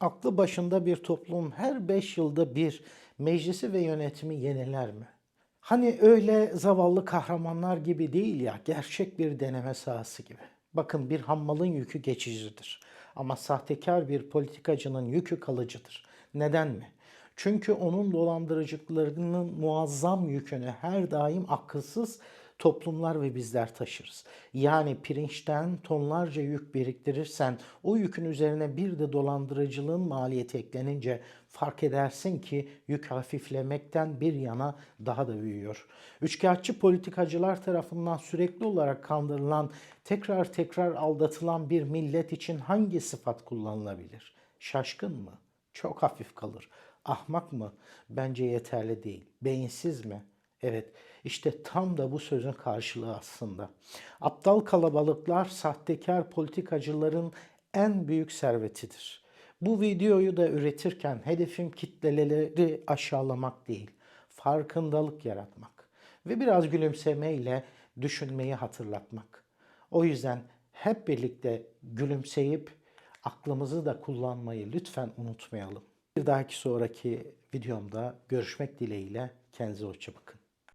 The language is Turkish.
aklı başında bir toplum her beş yılda bir meclisi ve yönetimi yeniler mi? Hani öyle zavallı kahramanlar gibi değil ya, gerçek bir deneme sahası gibi. Bakın bir hammalın yükü geçicidir. Ama sahtekar bir politikacının yükü kalıcıdır. Neden mi? Çünkü onun dolandırıcılıklarının muazzam yükünü her daim akılsız toplumlar ve bizler taşırız. Yani pirinçten tonlarca yük biriktirirsen o yükün üzerine bir de dolandırıcılığın maliyeti eklenince fark edersin ki yük hafiflemekten bir yana daha da büyüyor. Üçkağıtçı politikacılar tarafından sürekli olarak kandırılan, tekrar tekrar aldatılan bir millet için hangi sıfat kullanılabilir? Şaşkın mı? Çok hafif kalır. Ahmak mı? Bence yeterli değil. Beyinsiz mi? Evet, işte tam da bu sözün karşılığı aslında. Aptal kalabalıklar sahtekar politikacıların en büyük servetidir. Bu videoyu da üretirken hedefim kitleleri aşağılamak değil, farkındalık yaratmak ve biraz gülümsemeyle düşünmeyi hatırlatmak. O yüzden hep birlikte gülümseyip aklımızı da kullanmayı lütfen unutmayalım. Bir dahaki sonraki videomda görüşmek dileğiyle kendinize hoşça bakın.